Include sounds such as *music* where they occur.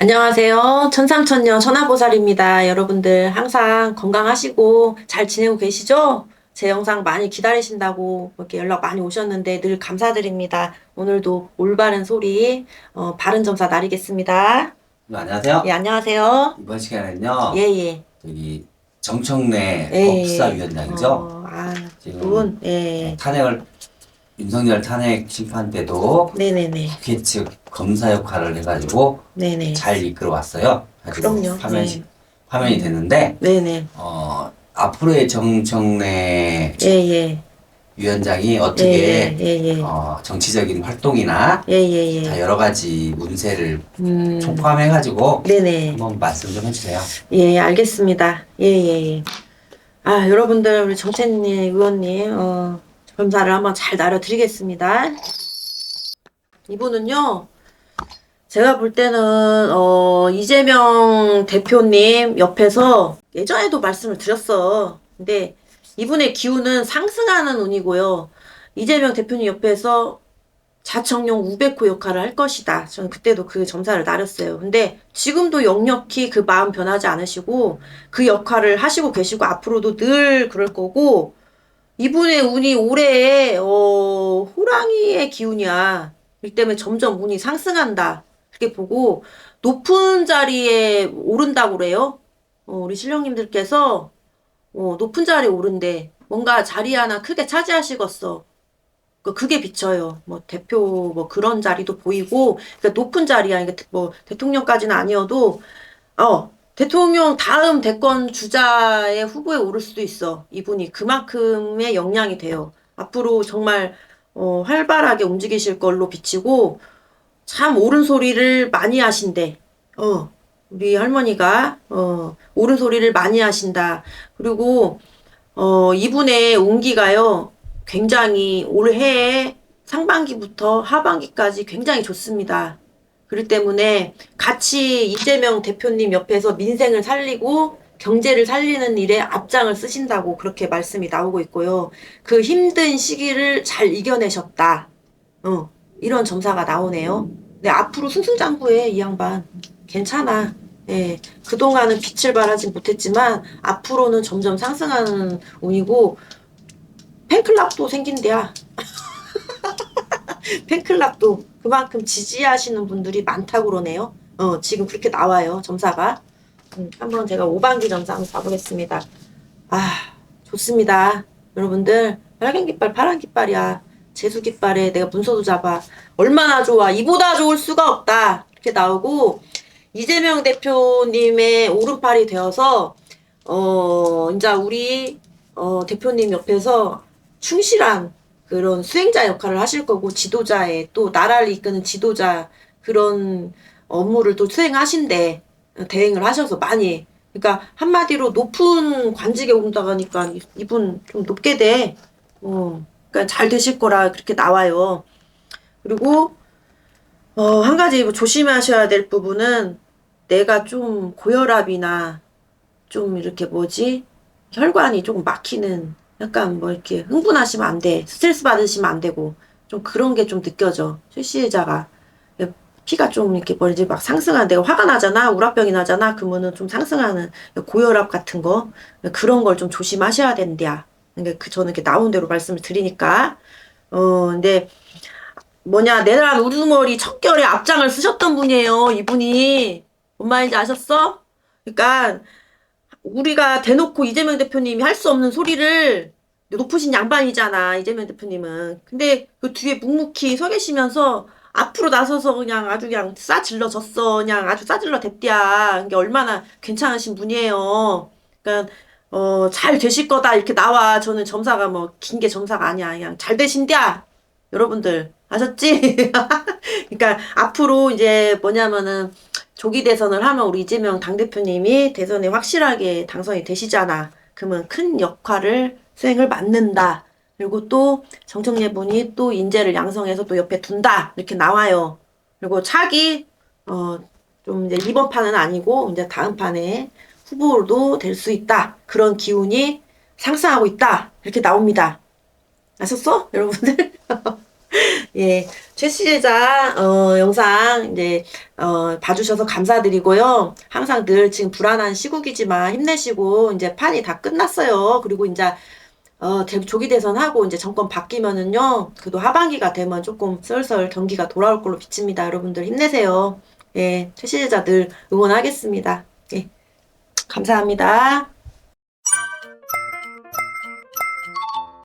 안녕하세요. 천상천녀 천하보살입니다. 여러분들 항상 건강하시고 잘 지내고 계시죠? 제 영상 많이 기다리신다고 이렇게 연락 많이 오셨는데 늘 감사드립니다. 오늘도 올바른 소리, 어, 바른 점사 나리겠습니다. 네, 안녕하세요. 예, 안녕하세요. 이번 시간에는요, 예, 예. 저기 정청래 예, 법사위원장이죠. 어, 아, 지금 분, 예. 탄핵을 윤석열 탄핵 심판 때도 네네네. 국회 측 검사 역할을 해가지고 네네. 잘 이끌어 왔어요. 그럼요. 화면 네. 화면이 됐는데 네네. 어 앞으로의 정청래 예, 예. 위원장이 예, 어떻게 예, 예, 예. 어, 정치적인 활동이나 예, 예, 다 예. 여러 가지 문제를 음. 총포함해가지고 네네. 한번 말씀 좀 해주세요. 예, 알겠습니다. 예, 예, 예. 아, 여러분들, 우리 정채님, 의원님, 어, 검사를 한번 잘 나눠드리겠습니다. 이분은요, 제가 볼 때는, 어, 이재명 대표님 옆에서 예전에도 말씀을 드렸어. 근데 이분의 기운은 상승하는 운이고요. 이재명 대표님 옆에서 자청용 우베코 역할을 할 것이다. 저는 그때도 그 점사를 나렸어요. 근데 지금도 역력히 그 마음 변하지 않으시고 그 역할을 하시고 계시고 앞으로도 늘 그럴 거고 이분의 운이 올해 어, 호랑이의 기운이야. 이 때문에 점점 운이 상승한다. 그렇게 보고 높은 자리에 오른다고 그래요. 어, 우리 신령님들께서 어, 높은 자리에 오른대. 뭔가 자리 하나 크게 차지하시겠어. 그 그게 비쳐요. 뭐 대표 뭐 그런 자리도 보이고 그러니까 높은 자리야. 그러니까 뭐 대통령까지는 아니어도 어 대통령 다음 대권 주자의 후보에 오를 수도 있어. 이분이 그만큼의 역량이 돼요. 앞으로 정말 어, 활발하게 움직이실 걸로 비치고 참 옳은 소리를 많이 하신대. 어 우리 할머니가 어 옳은 소리를 많이 하신다. 그리고 어 이분의 운기가요. 굉장히 올해 상반기부터 하반기까지 굉장히 좋습니다. 그렇기 때문에 같이 이재명 대표님 옆에서 민생을 살리고 경제를 살리는 일에 앞장을 쓰신다고 그렇게 말씀이 나오고 있고요. 그 힘든 시기를 잘 이겨내셨다. 어, 이런 점사가 나오네요. 네, 앞으로 승승장구해, 이 양반. 괜찮아. 예, 그동안은 빛을 발하지 못했지만 앞으로는 점점 상승하는 운이고 팬클럽도 생긴대야. *laughs* 팬클럽도 그만큼 지지하시는 분들이 많다고 그러네요. 어, 지금 그렇게 나와요, 점사가. 음, 한번 제가 5반기 점사 한번 봐보겠습니다. 아, 좋습니다. 여러분들, 빨간 깃발, 파란 깃발이야. 재수 깃발에 내가 문서도 잡아. 얼마나 좋아. 이보다 좋을 수가 없다. 이렇게 나오고, 이재명 대표님의 오른팔이 되어서, 어, 이제 우리, 어, 대표님 옆에서 충실한 그런 수행자 역할을 하실 거고 지도자의 또 나라를 이끄는 지도자 그런 업무를 또 수행하신대 대행을 하셔서 많이 그러니까 한마디로 높은 관직에 온다가니까 이분 좀 높게 돼. 어, 그러니까 잘 되실 거라 그렇게 나와요. 그리고 어, 한 가지 뭐 조심하셔야 될 부분은 내가 좀 고혈압이나 좀 이렇게 뭐지 혈관이 조금 막히는 약간 뭐 이렇게 흥분하시면 안 돼. 스트레스 받으시면 안 되고. 좀 그런 게 좀 느껴져. 출시자가. 피가 좀 이렇게 뭐지 막 상승하는 내가 화가 나잖아. 우라병이 나잖아. 그러면은 좀 상승하는 고혈압 같은 거. 그런 걸 좀 조심하셔야 된대야. 그러니까 그 저는 이렇게 나온 대로 말씀을 드리니까. 어, 근데 뭐냐, 내란 우두머리 척결에 앞장을 쓰셨던 분이에요. 이분이. 뭔 말인지 아셨어? 그러니까 우리가 대놓고 이재명 대표님이 할 수 없는 소리를 높으신 양반이잖아 이재명 대표님은. 근데 그 뒤에 묵묵히 서 계시면서 앞으로 나서서 그냥 아주 그냥 싸질러 졌어. 그냥 아주 싸질러 댔디야. 이게 얼마나 괜찮으신 분이에요. 그러니까 어 잘 되실 거다. 이렇게 나와. 저는 점사가 뭐 긴 게 점사가 아니야. 그냥 잘 되신디야. 여러분들 아셨지? *laughs* 그러니까 앞으로 이제 뭐냐면은 조기 대선을 하면 우리 이재명 당대표님이 대선에 확실하게 당선이 되시잖아. 그러면 큰 역할을 수행을 맡는다. 그리고 또 정청래 분이 또 인재를 양성해서 또 옆에 둔다. 이렇게 나와요. 그리고 차기, 어, 좀 이제 이번 판은 아니고 이제 다음 판에 후보도 될 수 있다. 그런 기운이 상승하고 있다. 이렇게 나옵니다. 아셨어? 여러분들? *laughs* 예, 최씨자 어, 영상 이제 어, 봐주셔서 감사드리고요. 항상 늘 지금 불안한 시국이지만 힘내시고 이제 판이 다 끝났어요. 그리고 이제 어, 대- 조기 대선하고 이제 정권 바뀌면은요, 그래도 하반기가 되면 조금 슬슬 경기가 돌아올 걸로 비칩니다. 여러분들 힘내세요. 예, 최씨자 늘 응원하겠습니다. 예, 감사합니다.